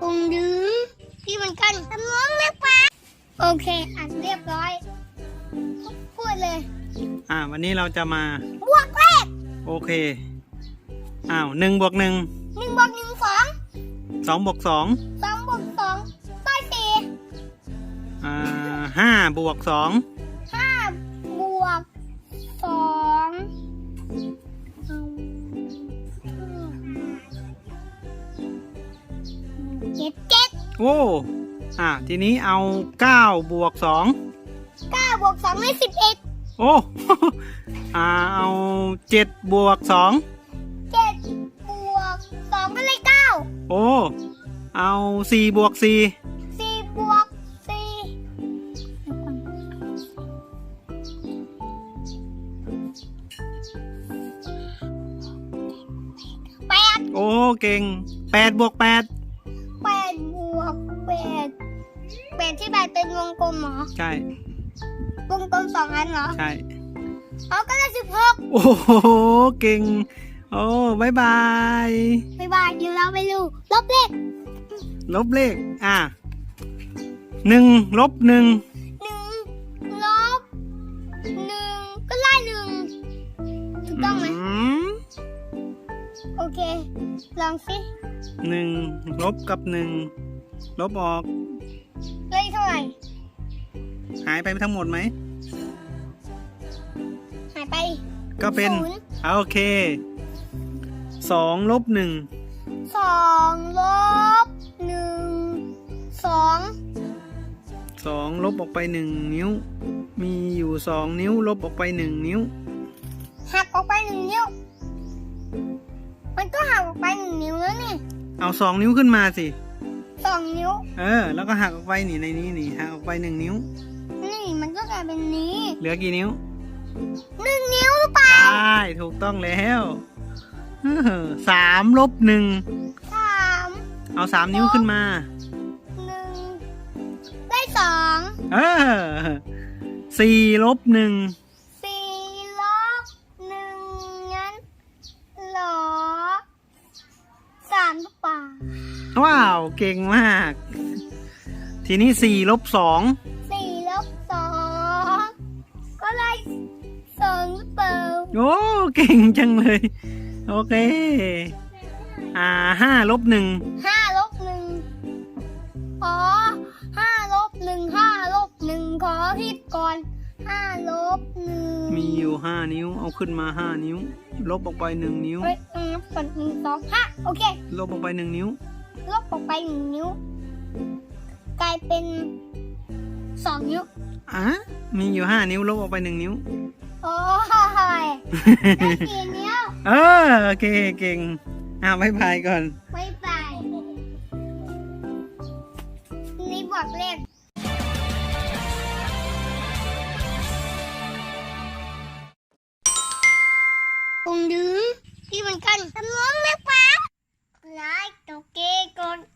ปุ่มดึงที่เหมือนกันทำน้องแม่ปลาโอเคอ่านเรียบร้อยพูดเลย อ่า วันนี้เราจะมา บวกแรกโอเค อ้าวหนึ่งบวกหนึ่งหนึ่งบวกหนึ่งสองสองบวกสองสองบวกสองได้สี่อ่าห้าบวกสอง โอ้อ่าทีนี้เอาเก้าบวกสองเก้าบวกสองได้สิบเอ็ดโอ้อ่าเอาเจ็ดบวกสองเจ็ดบวกสองก็เลยเก้าโอ้เอาสี่บวกสี่สี่บวกสี่แปดโอ้เก่งแปดบวกแป ดแปดบวกแปดแปดที่แปดเป็นวงกลมเหรอ ใช่ วงกลมสองอันเหรอ ใช่เอาก็ได้สิบหกโอ้โห เก่ง โอ้บายบายบ๊ายบายเดี๋ยวเราไปดูลบเลขลบเลข อ่าหนึ่งลบหนึ่งหนึ่งลบหนึ่งก็ได้หนึ่งถูกต้องไหมอืม โอเค ลองสิหนึ่งลบกับหนึ่งลบออกเลขเท่าไหร่ หายไปทั้งหมดไหม หายไป ก็เป็นศูนย์ อ่าโอเคสองลบหนึ่งสองลบหนึ่งสองสองลบออกไปหนึ่งนิ้ว มีอยู่สองนิ้วลบออกไปหนึ่งนิ้ว หักออกไปหนึ่งนิ้ว มันก็หักออกไปหนึ่งนิ้วแล้วนี่เอาสองนิ้วขึ้นมาสิ สองนิ้ว เออ แล้วก็หักออกไปนี่ในนี้นี่หักออกไปหนึ่งนิ้ว นี่มันก็กลายเป็นนี้เหลือกี่นิ้วหนึ่งนิ้วหรือเปล่า ใช่ถูกต้องแล้วเออสามลบหนึ่งสามเอาสามนิ้วขึ้นมา หนึ่งได้สองเออสี่ลบหนึ่ง สี่ลบหนึ่งงั้นเหรอสามหรือเปล่า ว้าว เก่งมาก ทีนี้สี่ลบสองสี่ลบสองก็ได้สองหรือเปล่าโอ้เก่งจังเลย โอเค อ่าห้าลบหนึ่งห้าลบหนึ่งอ๋อห้าลบหนึ่งห้าลบหนึ่งขอคิดก่อนห้าลบหนึ่งมีอยู่ห้านิ้ว เอาขึ้นมาห้านิ้ว ลบออกไปหนึ่งนิ้วเฮ้ยตรงนับก่อนหนึ่งสองห้าโอเค ลบออกไปหนึ่งนิ้ว ลบออกไปหนึ่งนิ้ว กลายเป็นสองนิ้วอะมีอยู่ห้านิ้วลบออกไปหนึ่งนิ้ว โอ้ยได้สี่นิ้วเออโอเคเก่งอ่าบายบายก่อนบายบายนี่บอกเลขปุ่มดึงที่เหมือนกันทำน้องแม่ป้าไลค์ตัวเกกดใจก้าบายบาย